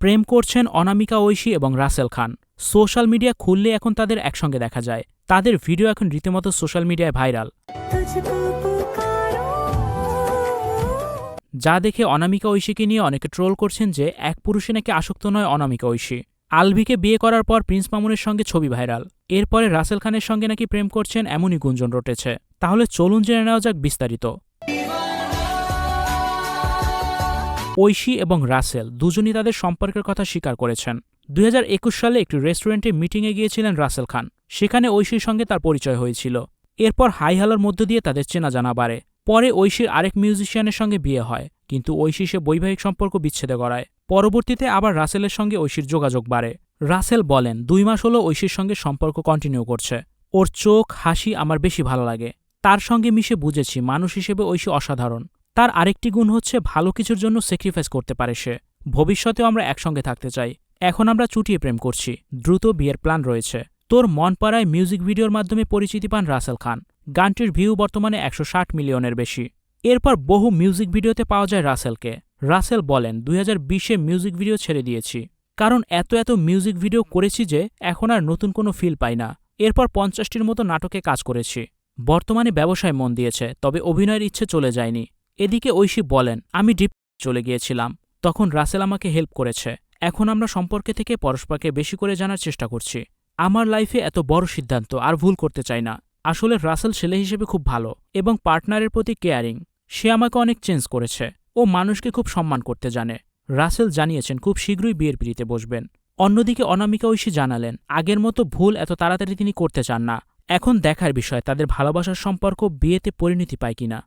প্রেম করছেন অনামিকা ঐশী এবং রাসেল খান। Social media খুললে এখন তাদের একসঙ্গে দেখা যায়। তাদের ভিডিও এখন রীতিমতো সোশ্যাল মিডিয়ায় ভাইরাল। যা দেখে অনামিকা ঐশীকে নিয়ে অনেকে ট্রোল করছেন যে, এক পুরুষে নাকি আসক্ত নয় অনামিকা ঐশী। আলভিকে বিয়ে করার পর প্রিন্স মামুনের সঙ্গে ছবি ভাইরাল। এরপরে রাসেল খানের সঙ্গে নাকি প্রেম করছেন এমনই গুঞ্জন রটেছে। তাহলে চলুন জেনে নেওয়া যাক বিস্তারিত। ঐশী এবং রাসেল দুজনই তাদের সম্পর্কের কথা স্বীকার করেছেন। দুই হাজার একুশ সালে একটি রেস্টুরেন্টে মিটিংয়ে গিয়েছিলেন রাসেল খান। সেখানে ঐশীর সঙ্গে তার পরিচয় হয়েছিল। এরপর হাই হালার মধ্য দিয়ে তাদের চেনা জানা বাড়ে। পরে ঐশীর আরেক মিউজিশিয়ানের সঙ্গে বিয়ে হয়, কিন্তু ঐশী সে বৈবাহিক সম্পর্ক বিচ্ছেদে করায় পরবর্তীতে আবার রাসেলের সঙ্গে ঐশীর যোগাযোগ বাড়ে। রাসেল বলেন, দুই মাস হলো ঐশীর সঙ্গে সম্পর্ক কন্টিনিউ করছে। ওর চোখ, হাসি আমার বেশি ভালো লাগে। তার সঙ্গে মিশে বুঝেছি মানুষ হিসেবে ঐশী অসাধারণ। তার আরেকটি গুণ হচ্ছে ভালো কিছুর জন্য স্যাক্রিফাইস করতে পারে সে। ভবিষ্যতেও আমরা একসঙ্গে থাকতে চাই। এখন আমরা চুটিয়ে প্রেম করছি। দ্রুত বিয়ের প্ল্যান রয়েছে। তোর মন পাড়ায় মিউজিক ভিডিওর মাধ্যমে পরিচিতি পান রাসেল খান। গানটির ভিউ বর্তমানে একশো ষাট মিলিয়নের বেশি। এরপর বহু মিউজিক ভিডিওতে পাওয়া যায় রাসেলকে। রাসেল বলেন, দুই হাজার বিশে মিউজিক ভিডিও ছেড়ে দিয়েছি। কারণ এত এত মিউজিক ভিডিও করেছি যে এখন আর নতুন কোনো ফিল পাই না। এরপর পঞ্চাশটির মতো নাটকে কাজ করেছি। বর্তমানে ব্যবসায় মন দিয়েছে, তবে অভিনয়ের ইচ্ছে চলে যায়নি। এদিকে ঐশী বলেন, আমি ডিপ চলে গিয়েছিলাম। তখন রাসেল আমাকে হেল্প করেছে। এখন আমরা সম্পর্কে থেকে পরস্পরকে বেশি করে জানার চেষ্টা করছি। আমার লাইফে এত বড় সিদ্ধান্ত আর ভুল করতে চাই না। আসলে রাসেল ছেলে হিসেবে খুব ভালো এবং পার্টনারের প্রতি কেয়ারিং। সে আমাকে অনেক চেঞ্জ করেছে। ও মানুষকে খুব সম্মান করতে জানে। রাসেল জানিয়েছেন, খুব শীঘ্রই বিয়ের পিড়িতে বসবেন। অন্যদিকে অনামিকা ঐশী জানালেন, আগের মতো ভুল এত তাড়াতাড়ি তিনি করতে চান না। এখন দেখার বিষয় তাদের ভালোবাসার সম্পর্ক বিয়েতে পরিণতি পায় কিনা।